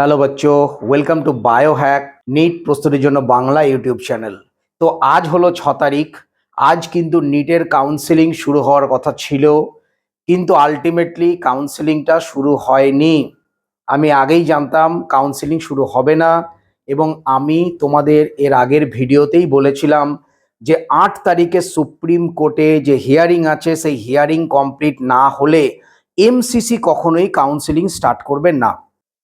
Hello বাচ্চো welcome to bio hack NEET প্রস্তুতির জন্য Bangla YouTube channel. তো আজ হলো ছ তারিখ, আজ কিন্তু নিটের কাউন্সেলিং শুরু হওয়ার কথা ছিল, কিন্তু আলটিমেটলি কাউন্সেলিংটা শুরু হয়নি। আমি আগেই জানতাম কাউন্সেলিং শুরু হবে না, এবং আমি তোমাদের এর আগের ভিডিওতেই বলেছিলাম যে আট তারিখে সুপ্রিম কোর্টে যে হিয়ারিং আছে, সেই হিয়ারিং কমপ্লিট না হলে এমসিসি কখনোই কাউন্সেলিং স্টার্ট করবে না।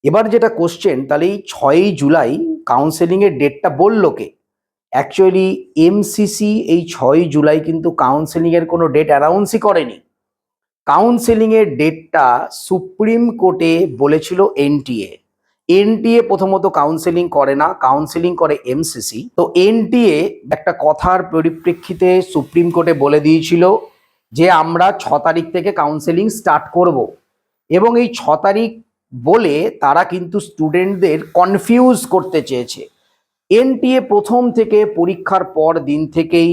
এবার যেটা কোশ্চেন তাহলে এই ছয়ই জুলাই কাউন্সেলিংয়ের ডেটটা বলল কে? অ্যাকচুয়ালি এমসিসি এই ছয়ই জুলাই কিন্তু কাউন্সেলিংয়ের কোনো ডেট অ্যানাউন্সই করেনি। কাউন্সেলিংয়ের ডেটটা সুপ্রিম কোর্টে বলেছিল এনটিএ এনটিএ প্রথমত কাউন্সেলিং করে না কাউন্সেলিং করে এমসিসি তো এনটিএ একটা কথার পরিপ্রেক্ষিতে সুপ্রিম কোর্টে বলে দিয়েছিল যে, আমরা ছ তারিখ থেকে কাউন্সেলিং স্টার্ট করব। এবং এই ছ তারিখ বলে তারা কিন্তু স্টুডেন্টদের কনফিউজ করতে চেয়েছে। এনটিএ প্রথম থেকে পরীক্ষার পর দিন থেকেই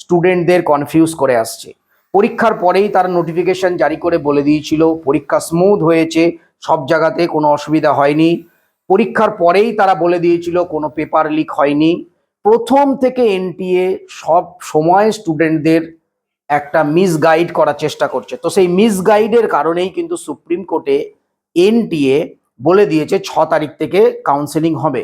স্টুডেন্টদের কনফিউজ করে আসছে। পরীক্ষার পরেই তারা নোটিফিকেশন জারি করে বলে দিয়েছিল, পরীক্ষা স্মুথ হয়েছে, সব জায়গাতে কোনো অসুবিধা হয়নি। পরীক্ষার পরেই তারা বলে দিয়েছিল, কোনো পেপার লিক হয়নি। প্রথম থেকে এনটিএ সব সময় স্টুডেন্টদের একটা মিসগাইড করার চেষ্টা করছে। তো সেই মিসগাইডের কারণেই কিন্তু সুপ্রিম কোর্টে এনটিএ বলে দিয়েছে ছ তারিখ থেকে কাউন্সেলিং হবে।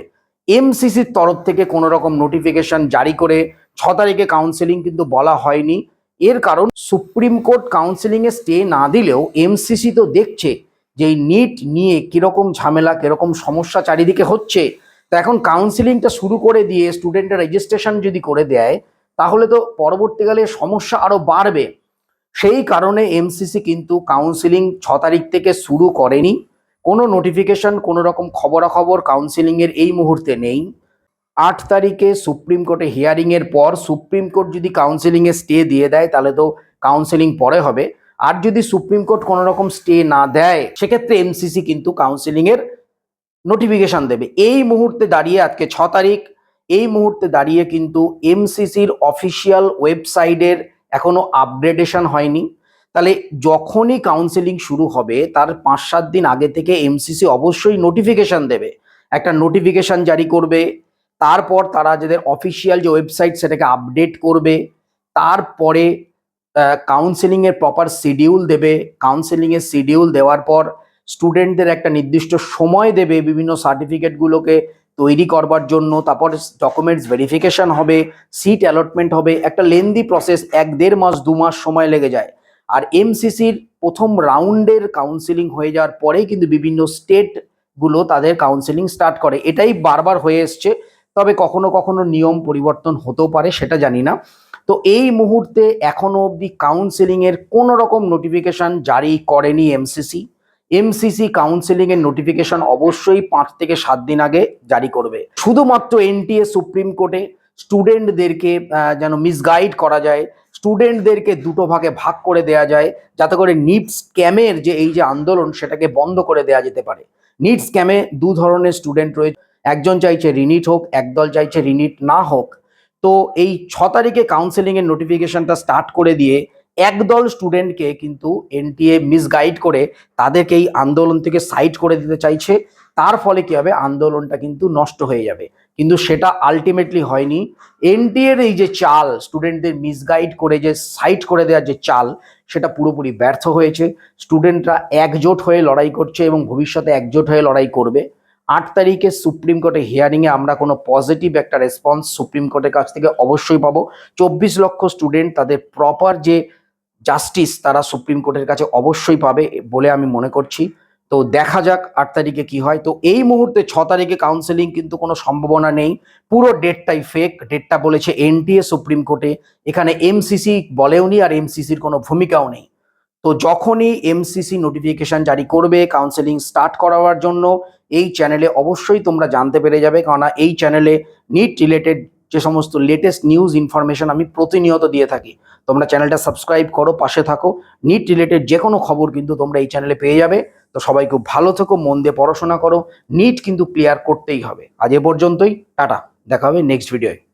এমসিসির তরফ থেকে কোনো রকম নোটিফিকেশন জারি করে ছ তারিখে কাউন্সেলিং কিন্তু বলা হয়নি। এর কারণ সুপ্রিম কোর্ট কাউন্সেলিংয়ে স্টে না দিলেও এমসিসি তো দেখছে যে এই নিট নিয়ে কীরকম ঝামেলা, কীরকম সমস্যা চারিদিকে হচ্ছে। তো এখন কাউন্সেলিংটা শুরু করে দিয়ে স্টুডেন্টের রেজিস্ট্রেশন যদি করে দেয়, তাহলে তো পরবর্তীকালে সমস্যা আরও বাড়বে। সেই কারণে এমসিসি কিন্তু কাউন্সিলিং ছ তারিখ থেকে শুরু করেনি। কোনো নোটিফিকেশন কোনো রকম খবরাখবর কাউন্সিলিংয়ের এই মুহূর্তে নেই। আট তারিখে সুপ্রিম কোর্টে হিয়ারিংয়ের পর সুপ্রিম কোর্ট যদি কাউন্সিলিংয়ে স্টে দিয়ে দেয়, তাহলে তো কাউন্সিলিং পরে হবে। আর যদি সুপ্রিম কোর্ট কোনো রকম স্টে না দেয়, সেক্ষেত্রে এমসিসি কিন্তু কাউন্সিলিংয়ের নোটিফিকেশন দেবে। এই মুহূর্তে দাঁড়িয়ে আজকে ছ তারিখ, এই মুহূর্তে দাঁড়িয়ে কিন্তু এমসিসির অফিসিয়াল ওয়েবসাইটের এখনও আপগ্রেডেশন হয়নি। তাহলে যখনই কাউন্সেলিং শুরু হবে, তার পাঁচ সাত দিন আগে থেকে এমসিসি অবশ্যই নোটিফিকেশান দেবে। একটা নোটিফিকেশন জারি করবে, তারপর তারা যাদের অফিসিয়াল যে ওয়েবসাইট সেটাকে আপডেট করবে, তারপরে কাউন্সেলিংয়ের প্রপার শিডিউল দেবে। কাউন্সেলিংয়ের শিডিউল দেওয়ার পর স্টুডেন্টদের একটা নির্দিষ্ট সময় দেবে বিভিন্ন সার্টিফিকেটগুলোকে তৈরি করবার জন্য, তারপর ডকুমেন্টস ভেরিফিকেশন হবে সিট অ্যালটমেন্ট হবে, একটা লেন্দি প্রসেস এক দেড় মাস, দু মাস সময় লেগে যায়। আর এমসিসির প্রথম রাউন্ডের কাউন্সিলিং হয়ে যাওয়ার পরেই কিন্তু বিভিন্ন স্টেটগুলো তাদের কাউন্সিলিং স্টার্ট করে। এটাই বারবার হয়ে এসছে। তবে কখনো কখনো নিয়ম পরিবর্তন হতেও পারে, সেটা জানি না। তো এই মুহূর্তে এখনও অবধি কাউন্সিলিংয়ের কোনো রকম নোটিফিকেশন জারি করেনি এমসিসি এমসিসি কাউন্সিলিং এর নোটিফিকেশন অবশ্যই পাঁচ থেকে সাত দিন আগে জারি করবে। শুধুমাত্র এনটিএ সুপ্রিম কোর্টে স্টুডেন্টদেরকে যেন মিসগাইড করা যায় স্টুডেন্টদেরকে দুটো ভাগে ভাগ করে দেয়া যায়, যাতে করে নিট স্ক্যামের যে এই যে আন্দোলন, সেটাকে বন্ধ করে দেয়া যেতে পারে। নিট স্ক্যামে দু ধরনের স্টুডেন্ট রয়েছে, একজন চাইছে রিনিট হোক, একদল চাইছে রিনিট না হোক। তো এই ছ তারিখে কাউন্সেলিংয়ের নোটিফিকেশনটা স্টার্ট করে দিয়ে একদল স্টুডেন্টকে কিন্তু এনটিএ মিসগাইড করে তাদেরকে এই আন্দোলন থেকে সাইড করে দিতে চাইছে। তার ফলে কি হবে? আন্দোলনটা কিন্তু নষ্ট হয়ে যাবে। কিন্তু সেটা আলটিমেটলি হয়নি। এনটিএর এই যে চাল, স্টুডেন্টদের মিসগাইড করে যে, সাইড করে দেওয়ার যে চাল, সেটা পুরোপুরি ব্যর্থ হয়েছে। স্টুডেন্টরা একজোট হয়ে লড়াই করছে এবং ভবিষ্যতে একজোট হয়ে লড়াই করবে। আট তারিখে সুপ্রিম কোর্টে হিয়ারিংয়ে আমরা কোনো পজিটিভ একটা রেসপন্স সুপ্রিম কোর্টের কাছ থেকে অবশ্যই পাবো। চব্বিশ লক্ষ স্টুডেন্ট তাদের প্রপার যে জাস্টিস তারা সুপ্রিম কোর্টের কাছে অবশ্যই পাবে বলে আমি মনে করছি। তো দেখা যাক আট তারিখে কি হয়। তো এই মুহূর্তে ছ তারিখে কাউন্সেলিং কিন্তু কোনো সম্ভাবনা নেই। পুরো ডেটটাই ফেক ডেটটা বলেছে এনটিএ সুপ্রিম কোর্টে। এখানে এমসিসি বলেওনি আর এমসিসির কোনো ভূমিকাও নেই। তো যখনই এমসিসি নোটিফিকেশন জারি করবে কাউন্সেলিং স্টার্ট করাবার জন্য, এই চ্যানেলে অবশ্যই তোমরা জানতে পেরে যাবে। কেননা এই চ্যানেলে নিট রিলেটেড যে সমস্ত লেটেস্ট নিউজ ইনফরমেশন আমি প্রতিনিয়ত দিয়ে থাকি। তোমরা চ্যানেলটা সাবস্ক্রাইব করো, পাশে থাকো। নিট রিলেটেড যে কোনো খবর কিন্তু তোমরা এই চ্যানেলে পেয়ে যাবে। তো সবাই খুব ভালো থেকো, মন দিয়ে পড়াশোনা করো। নিট কিন্তু ক্লিয়ার করতেই হবে। আজ এ পর্যন্তই, টাটা। দেখা হবে নেক্সট ভিডিওয়